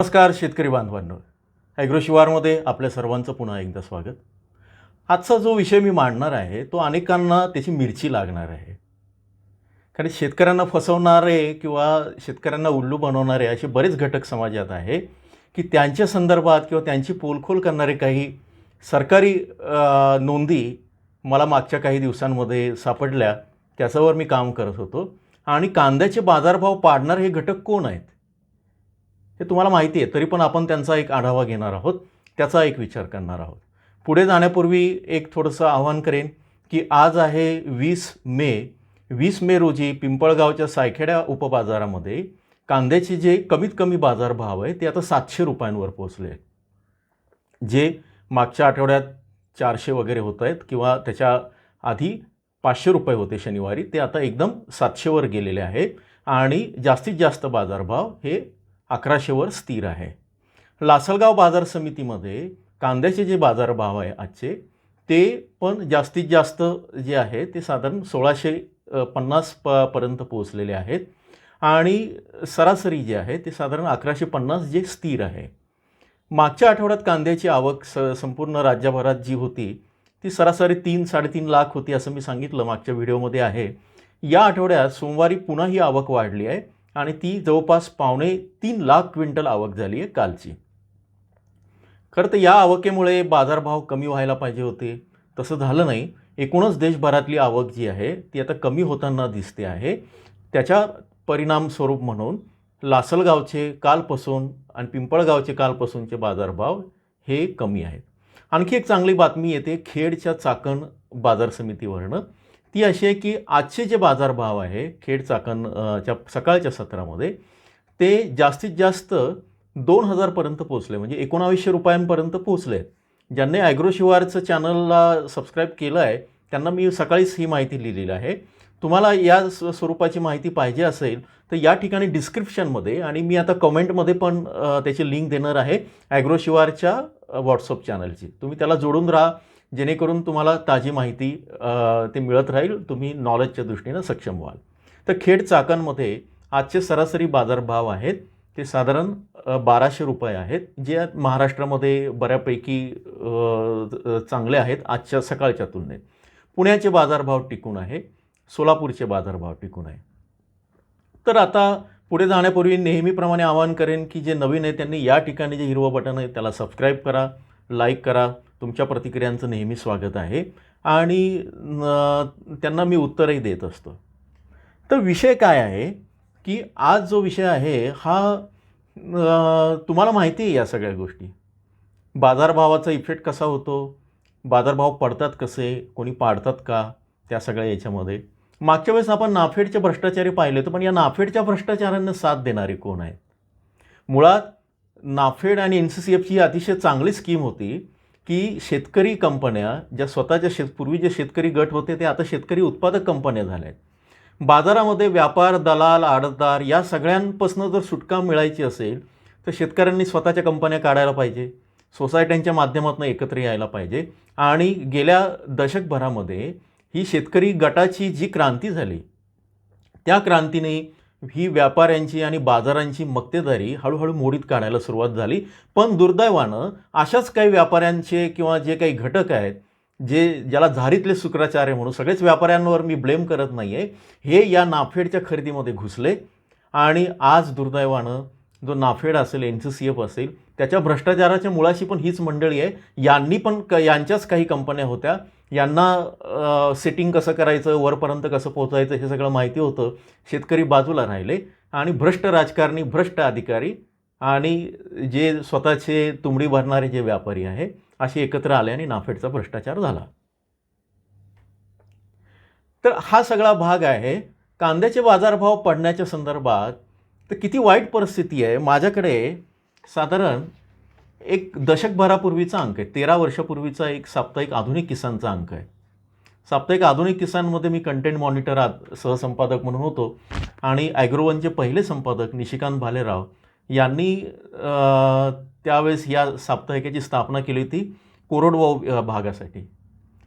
नमस्कार शेतकरी बांधवांनो. ॲग्रोशिवारमध्ये आपल्या सर्वांचं पुन्हा एकदा स्वागत. आजचा जो विषय मी मांडणार आहे तो अनेकांना त्याची मिरची लागणार आहे. कारण शेतकऱ्यांना फसवणारे किंवा शेतकऱ्यांना उल्लू बनवणारे असे बरेच घटक समाजात आहे की त्यांच्या संदर्भात किंवा त्यांची पोलखोल करणारे काही सरकारी नोंदी मला मागच्या काही दिवसांमध्ये सापडल्या त्याच्यावर मी काम करत होतो. आणि कांद्याचे बाजारभाव पाडणारे हे घटक कोण आहेत? हे तुम्हाला माहिती आहे तरी पण आपण त्यांचा एक आढावा घेणार आहोत त्याचा एक विचार करणार आहोत. पुढे जाण्यापूर्वी एक थोडंसं आव्हान करेन की आज आहे वीस मे. वीस मे रोजी पिंपळगावच्या सायखेड्या उपबाजारामध्ये कांद्याचे जे कमीत कमी बाजारभाव आहे ते आता सातशे रुपयांवर पोचले आहेत. जे मागच्या आठवड्यात चारशे वगैरे होत आहेत किंवा त्याच्या आधी पाचशे रुपये होते शनिवारी ते आता एकदम सातशेवर गेलेले आहे आणि जास्तीत जास्त बाजारभाव हे अकराशेवर स्थिर आहे. लासलगाव बाजार समितीमध्ये कांद्याचे जे बाजारभाव आहे आजचे ते पण जास्तीत जास्त जे आहे ते साधारण सोळाशे पन्नास प पर्यंत पोहोचलेले आहेत. आणि सरासरी जे आहे ते साधारण अकराशे पन्नास जे स्थिर आहे. मागच्या आठवड्यात कांद्याची आवक स संपूर्ण राज्यभरात जी होती ती सरासरी तीन साडेतीन लाख होती असं मी सांगितलं मागच्या व्हिडिओमध्ये आहे. या आठवड्यात सोमवारी पुन्हा ही आवक वाढली आहे. आणि ती जवळपास पावणे तीन लाख क्विंटल आवक झाली आहे कालची. खरं तर या आवकेमुळे बाजारभाव कमी व्हायला पाहिजे होते. तसं झालं नाही. एकूणच देशभरातली आवक जी आहे ती आता कमी होताना दिसते आहे. त्याच्या परिणाम स्वरूप म्हणून लासलगावचे कालपासून आणि पिंपळगावचे कालपासूनचे बाजारभाव हे कमी आहेत. आणखी एक चांगली बातमी येते खेडच्या चाकण बाजार समितीवरनं. ती अशी आहे की आजचे जे बाजारभाव आहे खेड चाकण च्या सकाळच्या सत्रामध्ये ते जास्तीत जास्त दोन हजारपर्यंत पोचले म्हणजे एकोणावीसशे रुपयांपर्यंत पोचले ज्यांनी ॲग्रोशिवारचं चॅनलला सबस्क्राईब केलं आहे त्यांना मी सकाळीच ही माहिती लिहिलेली आहे. तुम्हाला या स्व- स्वरूपाची माहिती पाहिजे असेल तर या ठिकाणी डिस्क्रिप्शनमध्ये आणि मी आता कमेंटमध्ये पण त्याची लिंक देणार आहे ॲग्रोशिवारच्या व्हॉट्सअप चॅनलची. तुम्ही त्याला जोडून राहा. जेणेकरून तुम्हाला ताजी माहिती ते मिळत राहील तुम्ही नॉलेजच्या दृष्टीनं सक्षम व्हाल. तर खेड चाकांमध्ये आजचे सरासरी बाजारभाव आहेत ते साधारण बाराशे रुपये आहेत जे महाराष्ट्रामध्ये बऱ्यापैकी चांगले आहेत आजच्या सकाळच्या तुलनेत. पुण्याचे बाजारभाव टिकून आहे सोलापूरचे बाजारभाव टिकून आहे. तर आता पुढे जाण्यापूर्वी नेहमीप्रमाणे आवाहन करेन की जे नवीन आहे त्यांनी या ठिकाणी जे हिरवं बटन आहे त्याला सबस्क्राईब करा लाईक करा तुमच्या प्रतिक्रियांचं नेहमी स्वागत आहे. आणि त्यांना मी उत्तरही देत असतो. तर विषय काय आहे? की आज जो विषय आहे हा तुम्हाला माहिती आहे या सगळ्या गोष्टी. बाजारभावाचा इफेक्ट कसा होतो? बाजारभाव पडतात कसे? कोणी पाडतात का? त्या सगळ्या याच्यामध्ये. मागच्या वेळेस आपण नाफेडचे भ्रष्टाचारी पाहिले तर पण या नाफेडच्या भ्रष्टाचारांना साथ देणारे कोण आहेत? मुळात नाफेड आणि एन सी सी एफची ही अतिशय चांगली स्कीम होती की शेतकरी कंपन्या ज्या स्वतःच्या शेत पूर्वी जे शेतकरी गट होते ते आता शेतकरी उत्पादक कंपन्या झाल्या आहेत बाजारामध्ये व्यापार दलाल आडतदार या सगळ्यांपासून जर सुटका मिळायची असेल तर शेतकऱ्यांनी स्वतःच्या कंपन्या काढायला पाहिजे. सोसायट्यांच्या माध्यमातून एकत्र यायला पाहिजे. आणि गेल्या दशकभरामध्ये ही शेतकरी गटाची जी क्रांती झाली त्या क्रांतीने ही व्यापाऱ्यांची आणि बाजारांची मक्तेदारी हळूहळू मोडीत काढायला सुरुवात झाली. पण दुर्दैवानं अशाच काही व्यापाऱ्यांचे किंवा जे काही घटक आहेत जे ज्याला झारीतले शुक्राचार्य म्हणून सगळेच व्यापाऱ्यांवर मी ब्लेम करत नाही आहे हे या नाफेडच्या खरेदीमध्ये घुसले. आणि आज दुर्दैवानं जो नाफेड असेल एन सी सी एफ असेल त्याच्या भ्रष्टाचाराच्या मुळाशी पण हीच मंडळी आहे. यांनी पण क यांच्याच काही कंपन्या होत्या. यांना सेटिंग कसं करायचं वरपर्यंत कसं पोहोचायचं हे सगळं माहिती होतं. शेतकरी बाजूला राहिले आणि भ्रष्ट राजकारणी भ्रष्ट अधिकारी आणि जे स्वतःचे तुंबडी भरणारे जे व्यापारी आहे असे एकत्र आले आणि नाफेडचा भ्रष्टाचार झाला. तर हा सगळा भाग आहे. कांद्याचे बाजारभाव पडण्याच्या संदर्भात तर किती वाईट परिस्थिती आहे. माझ्याकडे साधारण एक दशकभरापूर्वीचा अंक आहे. तेरा वर्षापूर्वीचा एक साप्ताहिक आधुनिक किसानचा अंक आहे. साप्ताहिक आधुनिक किसानमध्ये मी कंटेंट मॉनिटर आत सहसंपादक म्हणून होतो. आणि ॲग्रोवनचे पहिले संपादक निशिकांत भालेराव यांनी त्यावेळेस या साप्ताहिकाची स्थापना केली होती कोरडवाऊ भागासाठी.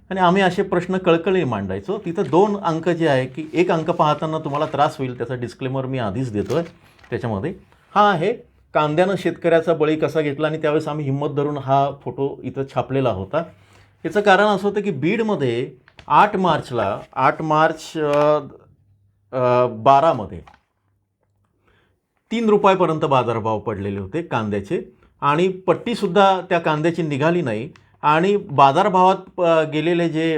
आणि आम्ही असे प्रश्न कळकळी मांडायचो. तिथं दोन अंक जे आहे की एक अंक पाहताना तुम्हाला त्रास होईल त्याचा डिस्क्लेमर मी आधीच देतो आहे त्याच्यामध्ये हा आहे कांद्यानं शेतकऱ्याचा बळी कसा घेतला आणि त्यावेळेस आम्ही हिंमत धरून हा फोटो इथं छापलेला होता. याचं कारण असं होतं की बीडमध्ये आठ मार्चला आठ मार्च बारामध्ये तीन रुपयापर्यंत बाजारभाव पडलेले होते कांद्याचे आणि पट्टीसुद्धा त्या कांद्याची निघाली नाही आणि बाजारभावात गेलेले जे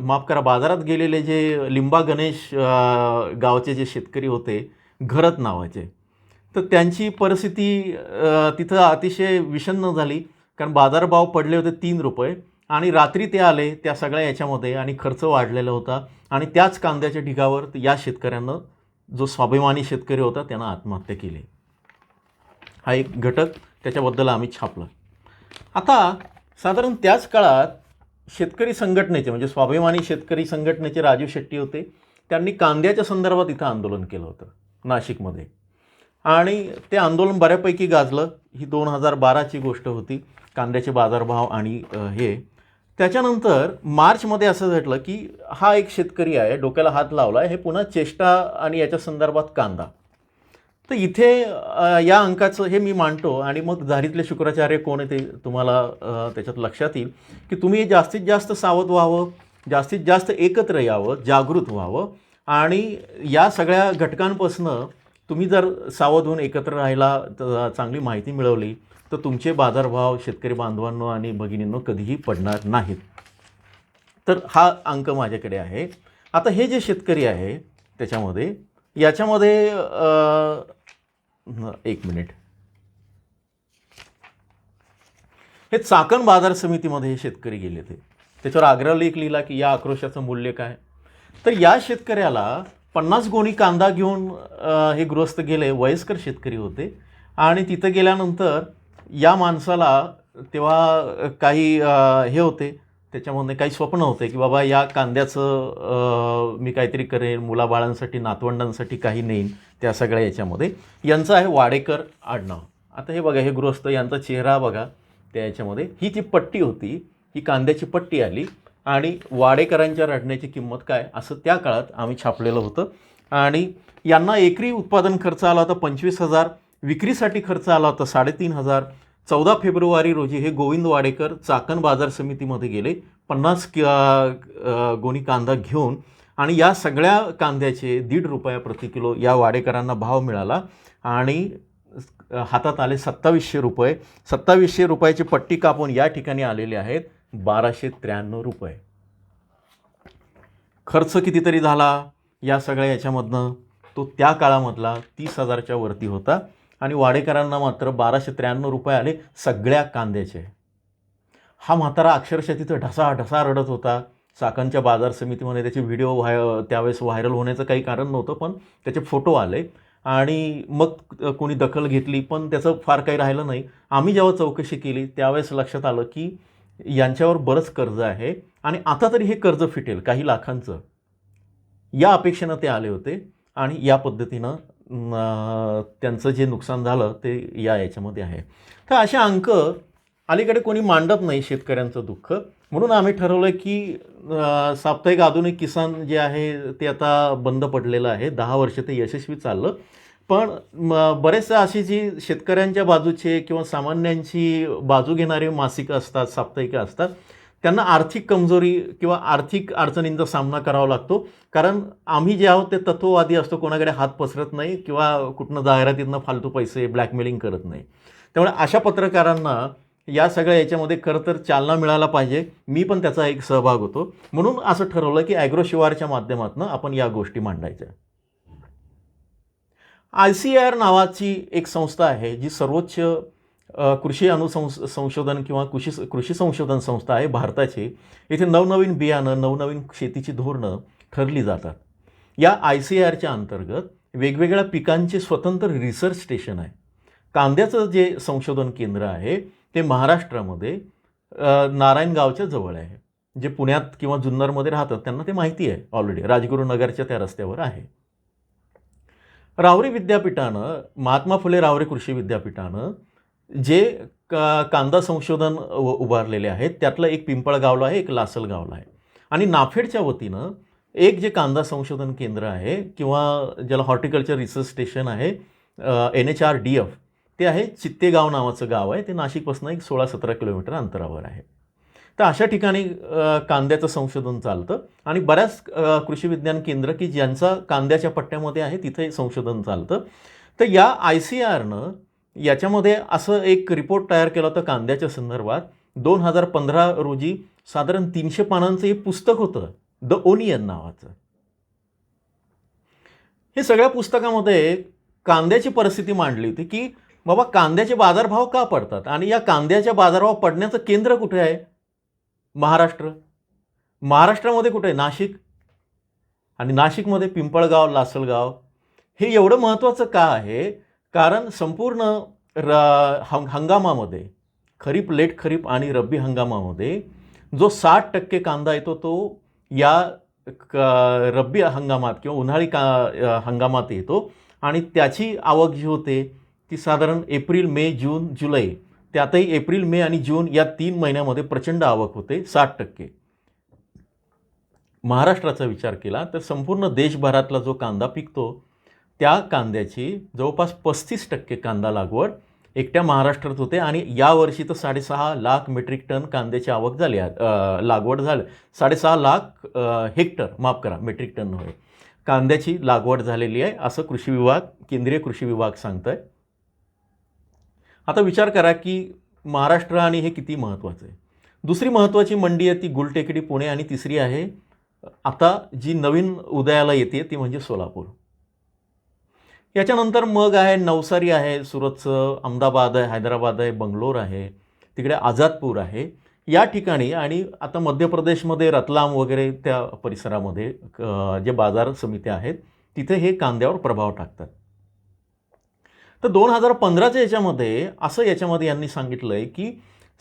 माफ करा बाजारात गेलेले जे लिंबा गणेश गावचे जे शेतकरी होते घरत नावाचे तर त्यांची परिस्थिती तिथं अतिशय विषन्न झाली. कारण बाजारभाव पडले होते तीन रुपये आणि रात्री ते आले त्या सगळ्या याच्यामध्ये आणि खर्च वाढलेला होता. आणि त्याच कांद्याच्या ढिगावर या शेतकऱ्यांना जो स्वाभिमानी शेतकरी होता त्यांना आत्महत्या केली. हा एक घटक त्याच्याबद्दल आम्ही छापलं. आता साधारण त्याच काळात शेतकरी संघटनेचे म्हणजे स्वाभिमानी शेतकरी संघटनेचे राजू शेट्टी होते. त्यांनी कांद्याच्या संदर्भात इथं आंदोलन केलं होतं नाशिकमध्ये. आणि ते आंदोलन बऱ्यापैकी गाजलं. ही दोन हजार बाराची गोष्ट होती. कांद्याचे बाजारभाव आणि हे. त्याच्यानंतर मार्चमध्ये असं घडलं की हा एक शेतकरी आहे डोक्याला हात लावला हे पुन्हा चेष्टा आणि याच्या संदर्भात कांदा. तर इथे या अंकाचं हे मी मांडतो आणि मग झारीतले शुक्राचार्य कोण आहे ते तुम्हाला त्याच्यात लक्षात येईल की तुम्ही जास्तीत जास्त सावध व्हावं जास्तीत जास्त एकत्र यावं जागृत व्हावं. आणि या सगळ्या घटकांपासनं तुम्ही जर सावध होऊन एकत्र राहायला चांगली माहिती मिळवली तर तुमचे बाजारभाव शेतकरी बांधवांनो आणि भगिनींनो कधीही पडणार नाहीत. तर हा अंक माझ्याकडे आहे. आता हे जे शेतकरी आहे त्याच्यामध्ये याच्यामध्ये एक मिनिट. हे चाकण बाजार समितीमध्ये हे शेतकरी गेले ते त्याच्यावर आग्रहलेख लिहिला की या आक्रोशाचं मूल्य काय? तर या शेतकऱ्याला पन्नास गोणी कांदा घेऊन हे गृहस्थ गेले वयस्कर शेतकरी होते. आणि तिथं गेल्यानंतर या माणसाला तेव्हा काही हे होते. त्याच्यामध्ये काही स्वप्न होते की बाबा या कांद्याचं मी काहीतरी करेन मुलाबाळांसाठी नातवंडांसाठी काही नेईन त्या सगळ्या याच्यामध्ये. यांचं आहे वाडेकर आडनाव. आता हे बघा हे गृहस्थ यांचा चेहरा बघा त्या याच्यामध्ये. ही जी पट्टी होती ही कांद्याची पट्टी आली. आणि वाडेकरांच्या रडण्याची किंमत काय? असं त्या काळात आम्ही छापलेलं होतं. आणि यांना एकरी उत्पादन खर्च आला होता पंचवीस हजार विक्रीसाठी खर्च आला होता साडेतीन हजार. चौदा फेब्रुवारी रोजी हे गोविंद वाडेकर चाकण बाजार समितीमध्ये गेले पन्नास कि गोणी कांदा घेऊन. आणि या सगळ्या कांद्याचे दीड रुपया प्रति किलो या वाडेकरांना भाव मिळाला. आणि हातात आले सत्तावीसशे रुपये. सत्तावीसशे रुपयाची पट्टी कापून या ठिकाणी आलेले आहेत. बाराशे त्र्याण्णव रुपये. खर्च कितीतरी झाला या सगळ्या याच्यामधनं? तो त्या काळामधला तीस हजारच्या वरती होता आणि वाडेकरांना मात्र बाराशे त्र्याण्णव रुपये आले सगळ्या कांद्याचे. हा म्हातारा अक्षरशः तिथं ढसा ढसा रडत होता. चाकणच्या बाजार समितीमध्ये त्याचे व्हिडिओ व्हाय त्यावेळेस व्हायरल होण्याचं काही कारण नव्हतं पण त्याचे फोटो आले आणि मग कोणी दखल घेतली पण त्याचं फार काही राहिलं नाही. आम्ही जेव्हा चौकशी केली त्यावेळेस लक्षात आलं की यांच्यावर बरंच कर्ज आहे आणि आता तरी हे कर्ज फिटेल काही लाखांचं. या अपेक्षेनं ते आले होते आणि या पद्धतीनं त्यांचं जे नुकसान झालं ते या याच्यामध्ये आहे. तर असे अंक अलीकडे कोणी मांडत नाही शेतकऱ्यांचं दुःख. म्हणून आम्ही ठरवलं की साप्ताहिक आधुनिक किसान जे आहे ते आता बंद पडलेलं आहे. दहा वर्ष ते यशस्वी चाललं. पण म बरेचसे अशी जी शेतकऱ्यांच्या बाजूचे किंवा सामान्यांची बाजू घेणारे मासिकं असतात साप्ताहिकं असतात त्यांना आर्थिक कमजोरी किंवा आर्थिक अडचणींचा सामना करावा लागतो. कारण आम्ही जे आहोत ते तत्ववादी असतो कोणाकडे हात पसरत नाही किंवा कुठनं जाहिरातीतनं फालतू पैसे ब्लॅकमेलिंग करत नाही. त्यामुळे अशा पत्रकारांना या सगळ्या याच्यामध्ये खरं तर चालना मिळायला पाहिजे. मी पण त्याचा एक सहभाग होतो. म्हणून असं ठरवलं की ॲग्रो शिवारच्या माध्यमातून आपण या गोष्टी मांडायच्या. आय सी आर नावाची एक संस्था आहे जी सर्वोच्च कृषी अनुसंस संशोधन किंवा कृषी कृषी संशोधन संस्था आहे भारताची. इथे नवनवीन बियाणं नवनवीन शेतीची धोरणं ठरली जातात. या आय सी आरच्या अंतर्गत वेगवेगळ्या पिकांचे स्वतंत्र रिसर्च स्टेशन आहे. कांद्याचं जे संशोधन केंद्र आहे ते महाराष्ट्रामध्ये नारायणगावच्या जवळ आहे. जे पुण्यात किंवा जुन्नरमध्ये राहतात त्यांना ते माहिती आहे ऑलरेडी राजगुरुनगरच्या त्या रस्त्यावर आहे. रावरी विद्यापीठानं महात्मा फुले रावरे कृषी विद्यापीठानं जे का कांदा संशोधन उ- उभारलेले आहेत त्यातलं एक पिंपळगावला आहे एक लासलगावला आहे. आणि नाफेडच्या वतीनं एक जे कांदा संशोधन केंद्र आहे किंवा ज्याला हॉर्टिकल्चर रिसर्च स्टेशन आहे N H R D F ते आहे चित्तेगाव नावाचं गाव आहे ते नाशिकपासून एक सोळा सतरा किलोमीटर अंतरावर आहे. तर अशा ठिकाणी कांद्याचं संशोधन चालतं. आणि बऱ्याच कृषी विज्ञान केंद्र की ज्यांचा कांद्याच्या पट्ट्यामध्ये आहे तिथे संशोधन चालतं. तर या आय सी आरनं याच्यामध्ये असं एक रिपोर्ट तयार केला होता कांद्याच्या संदर्भात. दोन हजार पंधरा रोजी साधारण तीनशे पानांचं एक पुस्तक होतं द ओनियन नावाचं. हे सगळ्या पुस्तकामध्ये कांद्याची परिस्थिती मांडली होती की बाबा कांद्याचे बाजारभाव का पडतात? आणि या कांद्याच्या बाजारभाव पडण्याचं केंद्र कुठे आहे? महाराष्ट्र. महाराष्ट्रामध्ये कुठे? आहे नाशिक. आणि नाशिकमध्ये पिंपळगाव लासलगाव. हे एवढं महत्त्वाचं का आहे? कारण संपूर्ण र हंग हंगामामध्ये खरीप लेट खरीप आणि रब्बी हंगामामध्ये जो साठ टक्के कांदा येतो तो या क रब्बी हंगामात किंवा उन्हाळी का हंगामात येतो. आणि त्याची आवक जी होते ती साधारण एप्रिल मे जून जुलै त्यातही एप्रिल मे आणि जून या तीन महिन्यामध्ये प्रचंड आवक होते साठ टक्के. महाराष्ट्राचा विचार केला तर संपूर्ण देशभरातला जो कांदा पिकतो त्या कांद्याची जवळपास पस्तीस टक्के कांदा लागवड एकट्या महाराष्ट्रात होते आणि यावर्षी तर साडेसहा लाख मेट्रिक टन कांद्याची आवक झाली लागवड झाली. साडेसहा लाख हेक्टर माफ करा मेट्रिक टन नव्हे कांद्याची लागवड झालेली आहे असं कृषी विभाग केंद्रीय कृषी विभाग सांगत आहे आता विचार करा की महाराष्ट्र आणि हे किती महत्त्वाचं आहे? दुसरी महत्त्वाची मंडी आहे ती गुलटेकडी पुणे आणि तिसरी आहे आता जी नवीन उदयाला येते ती म्हणजे सोलापूर. याच्यानंतर मग आहे नवसारी आहे सुरतचं अहमदाबाद आहे हैदराबाद आहे बंगलोर आहे तिकडे आझादपूर आहे. या ठिकाणी आणि आता मध्य प्रदेशमध्ये रतलाम वगैरे त्या परिसरामध्ये जे बाजार समित्या आहेत तिथे हे कांद्यावर प्रभाव टाकतात. तर दोन हजार पंधराच्या याच्यामध्ये असं याच्यामध्ये यांनी सांगितलं आहे की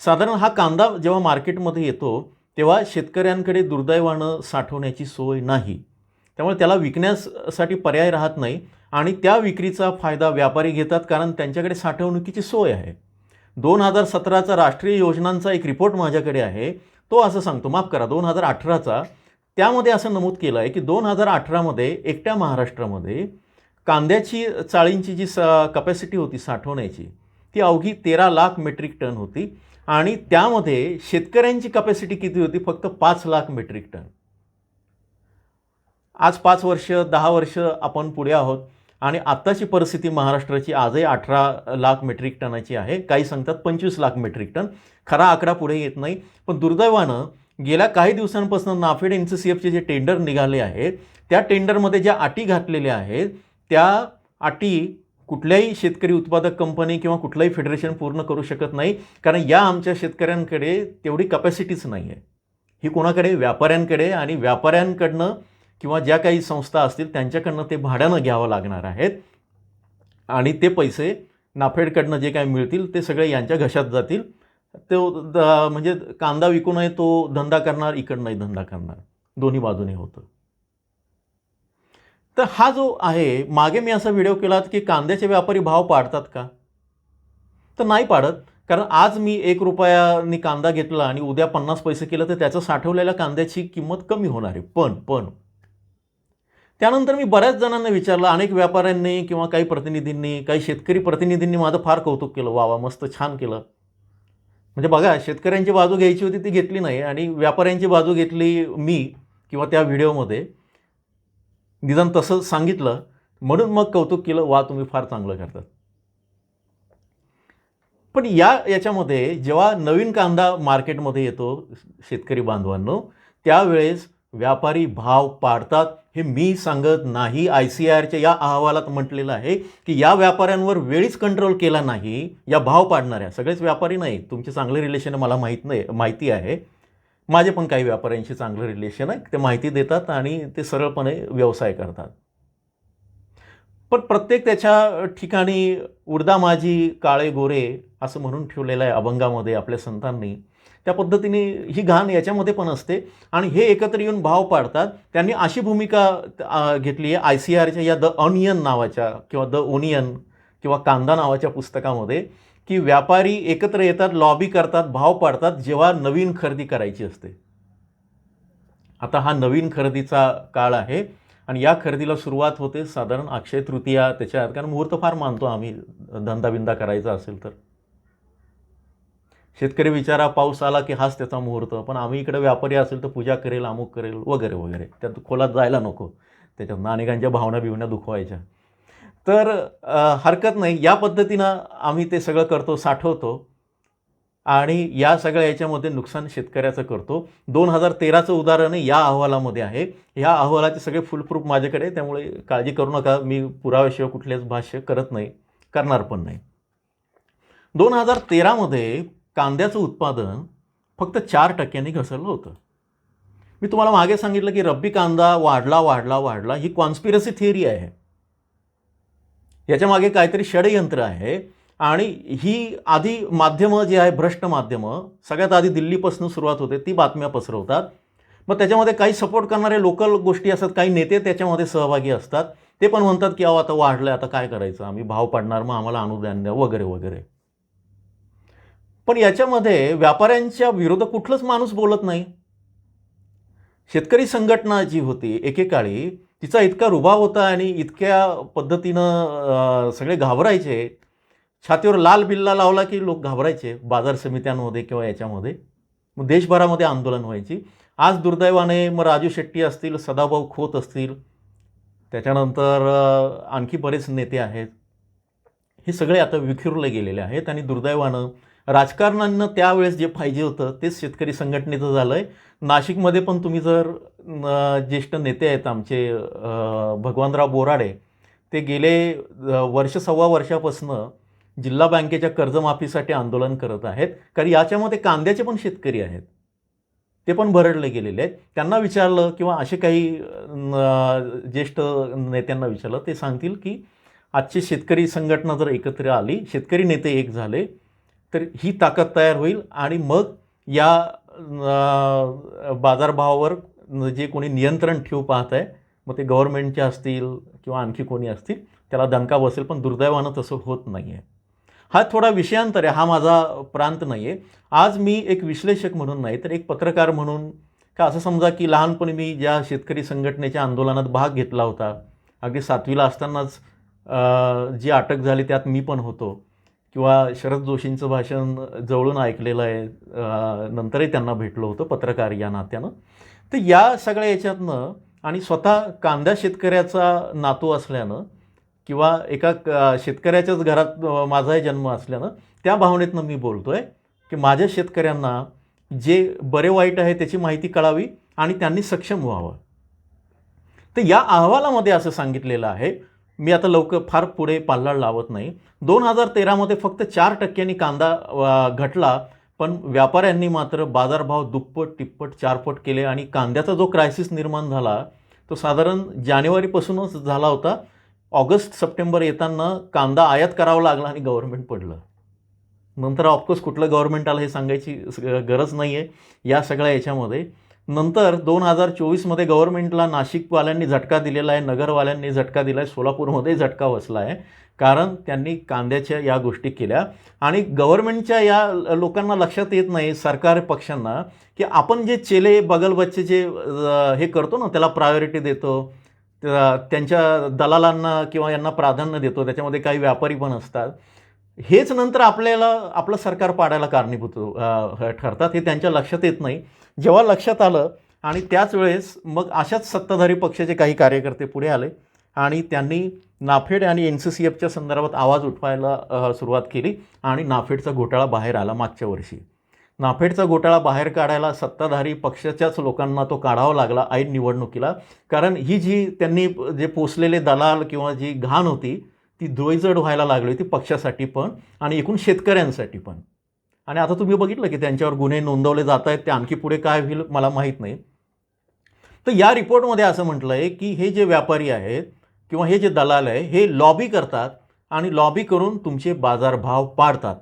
साधारण हा कांदा जेव्हा मार्केटमध्ये येतो तेव्हा शेतकऱ्यांकडे दुर्दैवानं साठवण्याची सोय नाही. त्यामुळे त्याला विकण्यासाठी पर्याय राहत नाही आणि त्या विक्रीचा फायदा व्यापारी घेतात कारण त्यांच्याकडे साठवणुकीची सोय आहे. दोन हजार सतराचा राष्ट्रीय योजनांचा एक रिपोर्ट माझ्याकडे आहे. तो असं सांगतो माफ करा दोन हजार अठराचा. त्यामध्ये असं नमूद केलं आहे की दोन हजार अठरामध्ये एकट्या महाराष्ट्रामध्ये कांद्याची चाळींची जी स कपॅसिटी होती साठवण्याची ती अवघी तेरा लाख मेट्रिक टन होती. आणि त्यामध्ये शेतकऱ्यांची कपॅसिटी किती होती? फक्त पाच लाख मेट्रिक टन आज पाच वर्ष दहा वर्ष आपण पुढे आहोत. आणि आत्ताची परिस्थिती महाराष्ट्राची आजही अठरा लाख मेट्रिक टनाची आहे. काही सांगतात पंचवीस लाख मेट्रिक टन खरा आकडा पुढे येत नाही. पण दुर्दैवानं गेल्या काही दिवसांपासून नाफेड एन सी सी एफचे जे टेंडर निघाले आहेत त्या टेंडरमध्ये ज्या अटी घातलेल्या आहेत त्या अटी कुठल्याही शेतकरी उत्पादक कंपनी किंवा कुठलंही फेडरेशन पूर्ण करू शकत नाही कारण या आमच्या शेतकऱ्यांकडे तेवढी कपॅसिटीच नाही आहे ही कोणाकडे? व्यापाऱ्यांकडे. आणि व्यापाऱ्यांकडनं किंवा ज्या काही संस्था असतील त्यांच्याकडनं ते भाड्यानं घ्यावं लागणार आहेत. आणि ते पैसे नाफेडकडनं जे काही मिळतील ते सगळे यांच्या घशात जातील. तो द म्हणजे कांदा विकूनही तो धंदा करणार इकडनंही धंदा करणार. दोन्ही बाजूने होतं. तर हा जो आहे मागे मी असा व्हिडिओ केला की कांद्याचे व्यापारी भाव पाडतात का? तर नाही पाडत. कारण आज मी एक रुपयानी कांदा घेतला आणि उद्या पन्नास पैसे केलं तर त्याचं साठवलेल्या कांद्याची किंमत कमी होणार आहे. पण पण. त्यानंतर मी बऱ्याच जणांना विचारलं अनेक व्यापाऱ्यांनी किंवा काही प्रतिनिधींनी काही शेतकरी प्रतिनिधींनी माझं फार कौतुक केलं. वा वा मस्त छान केलं. म्हणजे बघा शेतकऱ्यांची बाजू घ्यायची होती ती घेतली नाही. आणि व्यापाऱ्यांची बाजू घेतली मी किंवा त्या व्हिडिओमध्ये निदान तसं सांगितलं म्हणून मग कौतुक केलं वा तुम्ही फार चांगलं करतात. पण या याच्यामध्ये जेव्हा नवीन कांदा मार्केटमध्ये येतो शेतकरी बांधवांनो त्यावेळेस व्यापारी भाव पाडतात. हे मी सांगत नाही. आय सी आरच्या या अहवालात म्हटलेलं आहे की या व्यापाऱ्यांवर वेळीच कंट्रोल केला नाही. या भाव पाडणाऱ्या सगळेच व्यापारी नाही. तुमचे चांगले रिलेशन मला माहीत नाही माहिती आहे. माझे पण काही व्यापाऱ्यांशी चांगलं रिलेशन आहे ते माहिती देतात आणि ते सरळपणे व्यवसाय करतात. पण प्रत्येक त्याच्या ठिकाणी उडदा माझी काळे गोरे असं म्हणून ठेवलेलं आहे अभंगामध्ये आपल्या संतांनी त्या पद्धतीने ही घाण याच्यामध्ये पण असते आणि हे एकत्र येऊन भाव पाडतात. त्यांनी अशी भूमिका घेतली आहे आय सी आरच्या या द ऑनियन नावाच्या किंवा द ओनियन किंवा कांदा नावाच्या पुस्तकामध्ये की व्यापारी एकत्र येतात लॉबी करतात भाव पाडतात जेव्हा नवीन खरेदी करायची असते. आता हा नवीन खरेदीचा काळ आहे आणि या खरेदीला सुरुवात होते साधारण अक्षय तृतीया त्याच्यात कारण मुहूर्त फार मानतो आम्ही धंदा बिंदा करायचा असेल तर. शेतकरी विचारा पाऊस आला की हाच त्याचा मुहूर्त. पण आम्ही इकडे व्यापारी असेल तर पूजा करेल अमुक करेल वगैरे वगैरे. त्यात खोलात जायला नको. त्याच्यात अनेकांच्या भावना बिवण्या दुखवायच्या. तर हरकत नाही. या पद्धतीनं आम्ही ते सगळं करतो साठवतो आणि या सगळ्या याच्यामध्ये नुकसान शेतकऱ्याचं करतो. दोन हजार तेराचं उदाहरण या अहवालामध्ये आहे. ह्या अहवालाचे सगळे फुलप्रूफ माझ्याकडे त्यामुळे काळजी करू नका. मी पुराव्याशिवाय कुठलेच भाष्य करत नाही करणार पण नाही. दोन हजार तेरामध्ये कांद्याचं उत्पादन फक्त चार टक्क्यांनी घसरलं होतं. मी तुम्हाला मागे सांगितलं की रब्बी कांदा वाढला वाढला वाढला. ही कॉन्स्पिरसी थिअरी आहे. याच्या मागे काहीतरी षडयंत्र आहे. आणि ही आधी माध्यमं जी आहे भ्रष्ट माध्यमं सगळ्यात आधी दिल्लीपासून सुरुवात होते ती बातम्या पसरवतात. मग त्याच्यामध्ये काही सपोर्ट करणारे लोकल गोष्टी असतात काही नेते त्याच्यामध्ये सहभागी असतात. ते पण म्हणतात की अहो आता वाढलं आता काय करायचं? आम्ही भाव पाडणार मग आम्हाला अनुदान द्या वगैरे वगैरे. पण याच्यामध्ये व्यापाऱ्यांच्या विरोधात कुठलंच माणूस बोलत नाही. शेतकरी संघटना जी होती एकेकाळी तिचा इतका रुबाब होता आणि इतक्या पद्धतीनं सगळे घाबरायचे. छातीवर लाल बिल्ला लावला की लोक घाबरायचे बाजार समित्यांमध्ये किंवा याच्यामध्ये. मग देशभरामध्ये आंदोलन व्हायची. आज दुर्दैवाने मग राजू शेट्टी असतील सदाभाऊ खोत असतील त्याच्यानंतर आणखी बरेच नेते आहेत. हे सगळे आता विखुरले गेलेले आहेत आणि दुर्दैवानं राजकारणांना त्यावेळेस जे पाहिजे होतं तेच शेतकरी संघटनेचं झालं आहे नाशिकमध्ये पण तुम्ही जर ज्येष्ठ नेते आहेत आमचे भगवानराव बोराडे ते गेले वर्ष सव्वा वर्षापासनं जिल्हा बँकेच्या कर्जमाफीसाठी आंदोलन करत आहेत. कारण याच्यामध्ये कांद्याचे पण शेतकरी आहेत. ते पण भरडले गेलेले आहेत. त्यांना विचारलं किंवा असे काही ज्येष्ठ नेत्यांना विचारलं ते सांगतील की आजची शेतकरी संघटना जर एकत्र आली शेतकरी नेते एक झाले तर ही ताकद तयार होईल आणि मग या बाजारभावावर जे कोणी नियंत्रण ठेवू पाहत आहे मग ते गव्हर्नमेंटचे असतील किंवा आणखी कोणी असतील त्याला दणका बसेल पण दुर्दैवानं तसं होत नाही आहे हा थोडा विषयांतर आहे हा माझा प्रांत नाही आहे आज मी एक विश्लेषक म्हणून नाही तर एक पत्रकार म्हणून का असं समजा की लहानपणी मी ज्या शेतकरी संघटनेच्या आंदोलनात भाग घेतला होता अगदी सातवीला असतानाच जी अटक झाली त्यात मी पण होतो. किंवा शरद जोशींचं भाषण जवळून ऐकलेलं आहे नंतरही त्यांना भेटलो होतं पत्रकार या नात्यानं. तर या सगळ्या याच्यातनं आणि स्वतः कांदा शेतकऱ्याचा नातू असल्यानं किंवा एका शेतकऱ्याच्याच घरात माझाही जन्म असल्यानं त्या भावनेतनं मी बोलतो आहे की माझ्या शेतकऱ्यांना जे बरे वाईट आहे त्याची माहिती कळावी आणि त्यांनी सक्षम व्हावं. तर या अहवालामध्ये असं सांगितलेलं आहे मी आता लवकर फार पुढे पाल्लाळ लावत नाही. दोन हजार तेरामध्ये फक्त चार टक्क्यांनी कांदा घटला पण व्यापाऱ्यांनी मात्र बाजारभाव दुप्पट तिप्पट चारपट केले आणि कांद्याचा जो क्रायसिस निर्माण झाला तो साधारण जानेवारीपासूनच झाला होता. ऑगस्ट सप्टेंबर येताना कांदा आयात करावा लागला आणि गव्हर्नमेंट पडलं. नंतर ऑफकोर्स कुठलं गव्हर्नमेंट आलं हे सांगायची गरज नाही आहे या सगळ्या याच्यामध्ये. नंतर दोन हजार चोवीसमध्ये गव्हर्नमेंटला नाशिकवाल्यांनी झटका दिलेला आहे नगरवाल्यांनी झटका दिला आहे सोलापूरमध्ये झटका बसला आहे. कारण त्यांनी कांद्याच्या या गोष्टी केल्या. आणि गव्हर्नमेंटच्या या लोकांना लक्षात येत नाही सरकार पक्षांना की आपण जे चेले बगलबच्चे जे हे करतो ना त्याला प्रायोरिटी देतो त्यांच्या दलालांना किंवा यांना प्राधान्य देतो त्याच्यामध्ये काही व्यापारी पण असतात. हेच नंतर आपल्याला आपलं सरकार पाडायला कारणीभूत ठरतात हे त्यांच्या लक्षात येत नाही. जेव्हा लक्षात आलं आणि त्याच वेळेस मग अशाच सत्ताधारी पक्षाचे काही कार्यकर्ते पुढे आले आणि त्यांनी नाफेड आणि एन सी सी एफच्या संदर्भात आवाज उठवायला सुरुवात केली आणि नाफेडचा घोटाळा बाहेर आला मागच्या वर्षी. नाफेडचा घोटाळा बाहेर काढायला सत्ताधारी पक्षाच्याच लोकांना तो काढावा लागला ऐन निवडणुकीला. कारण ही जी त्यांनी जे पोचलेले दलाल किंवा जी घाण होती ती धुळीजड व्हायला लागली होती पक्षासाठी पण आणि एकूण शेतकऱ्यांसाठी पण. आणि आता तुम्ही बघितलं की त्यांच्यावर गुन्हे नोंदवले जात आहेत ते आणखी पुढे काय होईल मला माहीत नाही. तर या रिपोर्टमध्ये असं म्हटलं आहे की हे जे व्यापारी आहेत किंवा हे जे दलाल आहे हे लॉबी करतात आणि लॉबी करून तुमचे बाजारभाव पाडतात.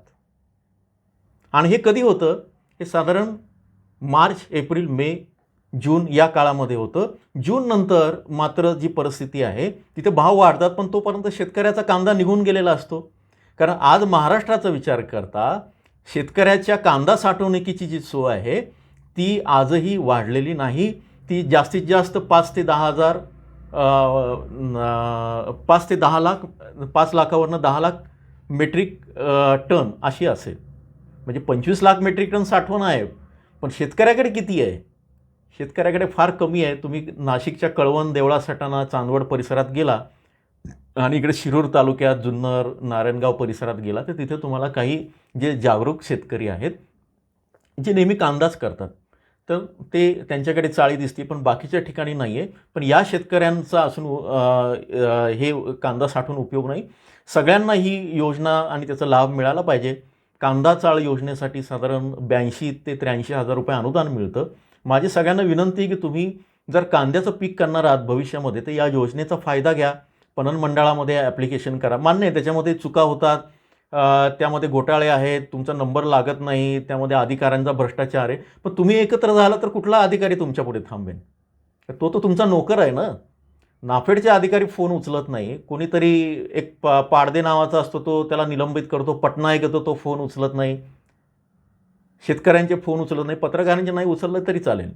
आणि हे कधी होतं? हे साधारण मार्च एप्रिल मे जून या काळामध्ये होतं. जून नंतर मात्र जी परिस्थिती आहे तिथे भाव वाढतात पण तोपर्यंत शेतकऱ्याचा कांदा निघून गेलेला असतो. कारण आज महाराष्ट्राचा विचार करता शेतकऱ्याच्या कांदा साठवणुकीची जी सोय आहे ती आजही वाढलेली नाही. ती जास्तीत जास्त पाच ते दहा हजार पाच ते दहा लाख पाच लाखावरनं दहा लाख मेट्रिक टन अशी असेल. म्हणजे पंचवीस लाख मेट्रिक टन साठवण आहे पण शेतकऱ्याकडे किती आहे? शेतकऱ्याकडे फार कमी आहे. तुम्ही नाशिकच्या कळवण देवळा सटाणा चांदवड परिसरात गेला आणि इकडे शिरूर तालुक्यात जुन्नर नारायणगाव परिसरात गेला तर तिथे तुम्हाला काही जे जागरूक शेतकरी आहेत जे नेहमी कांदाच करतात. तर ते त्यांच्याकडे चाळी दिसते पण बाकीच्या ठिकाणी नाही आहे पण या शेतकऱ्यांचा असून हे कांदा साठवून उपयोग नाही. सगळ्यांना ही योजना आणि त्याचा लाभ मिळाला पाहिजे. कांदा चाळ योजनेसाठी साधारण ब्याऐंशी ते त्र्याऐंशी हजार रुपये अनुदान मिळतं. माझी सगळ्यांना विनंती आहे की तुम्ही जर कांद्याचं पीक करणार आहात भविष्यामध्ये तर या योजनेचा फायदा घ्या. पणन मंडळामध्ये ॲप्लिकेशन करा. मान्य आहे त्याच्यामध्ये चुका होतात. त्यामध्ये घोटाळे आहेत तुमचा नंबर लागत नाही त्यामध्ये अधिकाऱ्यांचा भ्रष्टाचार आहे. पण तुम्ही एकत्र झाला तर कुठला अधिकारी तुमच्यापुढे थांबेन तो तो तुमचा नोकर आहे ना? नाफेडचे अधिकारी फोन उचलत नाही. कोणीतरी एक पा पाडदे नावाचा असतो तो त्याला निलंबित करतो. पटनायक येतो तो फोन उचलत नाही. शेतकऱ्यांचे फोन उचलत नाही पत्रकारांचे नाही उचललं तरी चालेल.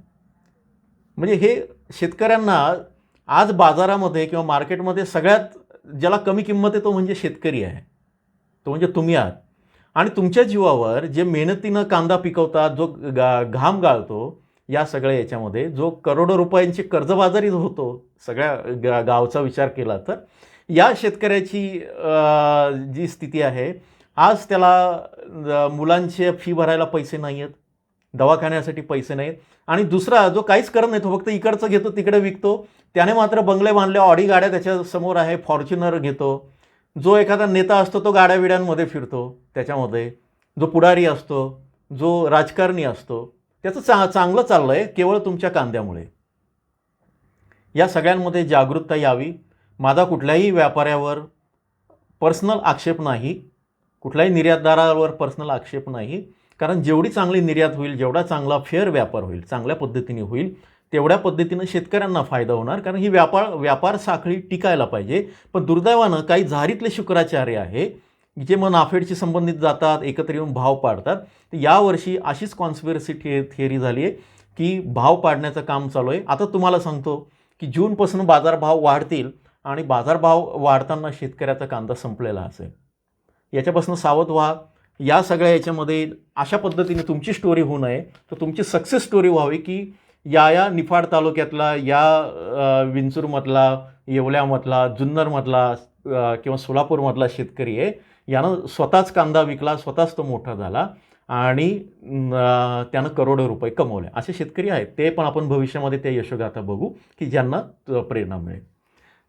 म्हणजे हे शेतकऱ्यांना आज बाजारामध्ये किंवा मार्केटमध्ये सगळ्यात ज्याला कमी किंमत आहे तो म्हणजे शेतकरी आहे. तो म्हणजे तुम्ही आहात. आणि तुमच्या जीवावर जे मेहनतीनं कांदा पिकवतात जो गा घाम गाळतो या सगळ्या याच्यामध्ये जो करोडो रुपयांची कर्जबाजारी होतो सगळ्या गा गावचा विचार केला तर या शेतकऱ्याची जी स्थिती आहे आज त्याला मुलांचे फी भरायला पैसे नाही आहेत दवाखान्यासाठी पैसे नाहीत आणि दुसरा जो काहीच करत नाही तो फक्त इकडचं घेतो तिकडे विकतो. त्याने मात्र बंगले बांधले ऑडी गाड्या त्याच्यासमोर आहे फॉर्च्युनर घेतो. जो एखादा नेता असतो तो गाड्या बिड्यांमध्ये फिरतो त्याच्यामध्ये. जो पुढारी असतो जो राजकारणी असतो त्याचं चा चांगलं चाललं आहे केवळ तुमच्या कांद्यामुळे. या सगळ्यांमध्ये जागरूकता यावी. माझा कुठल्याही व्यापाऱ्यावर पर्सनल आक्षेप नाही. कुठल्याही निर्यातदारावर पर्सनल आक्षेप नाही. कारण जेवढी चांगली निर्यात होईल जेवढा चांगला फेअर व्यापार होईल चांगल्या पद्धतीने होईल तेवढ्या पद्धतीनं शेतकऱ्यांना फायदा होणार. कारण ही व्यापार व्यापार साखळी टिकायला पाहिजे. पण दुर्दैवानं काही झारीतले शुक्राचार्य आहे जे मग नाफेडशी संबंधित जातात एकत्र येऊन भाव पाडतात. तर यावर्षी अशीच कॉन्स्पिरसी थिए थिअरी झाली आहे की भाव पाडण्याचं काम चालू आहे. आता तुम्हाला सांगतो की जूनपासून बाजारभाव वाढतील आणि बाजारभाव वाढताना शेतकऱ्याचा कांदा संपलेला असेल. याच्यापासून सावध व्हा. या सगळ्या याच्यामध्ये अशा पद्धतीने तुमची स्टोरी होऊ नये. तर तुमची सक्सेस स्टोरी व्हावी की या या निफाड तालुक्यातला या विंचूरमधला येवल्यामधला जुन्नरमधला किंवा सोलापूरमधला शेतकरी आहे. यानं स्वतःच कांदा विकला स्वतःच तो मोठा झाला आणि त्यानं करोडो रुपये कमवले. असे शेतकरी आहेत. ते पण आपण भविष्यामध्ये त्या यशोगाथा बघू की ज्यांना प्रेरणा मिळेल.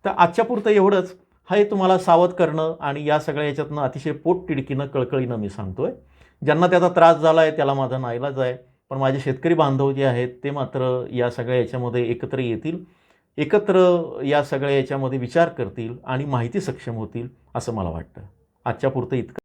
तर आजच्या पुरतं एवढंच. हे तुम्हाला सावध करणं आणि या सगळ्या याच्यातनं अतिशय पोट तिडकीनं कळकळीनं मी सांगतो आहे ज्यांना त्याचा त्रास झाला आहे त्याला माझा नाईलाज आहे. पण माझे शेतकरी बांधव जे आहेत ते मात्र या सगळ्या याच्यामध्ये एकत्र येतील एकत्र या सगळ्या याच्यामध्ये विचार करतील आणि माहिती सक्षम होतील असं मला वाटतं. आजच्या पुरतं इतकं.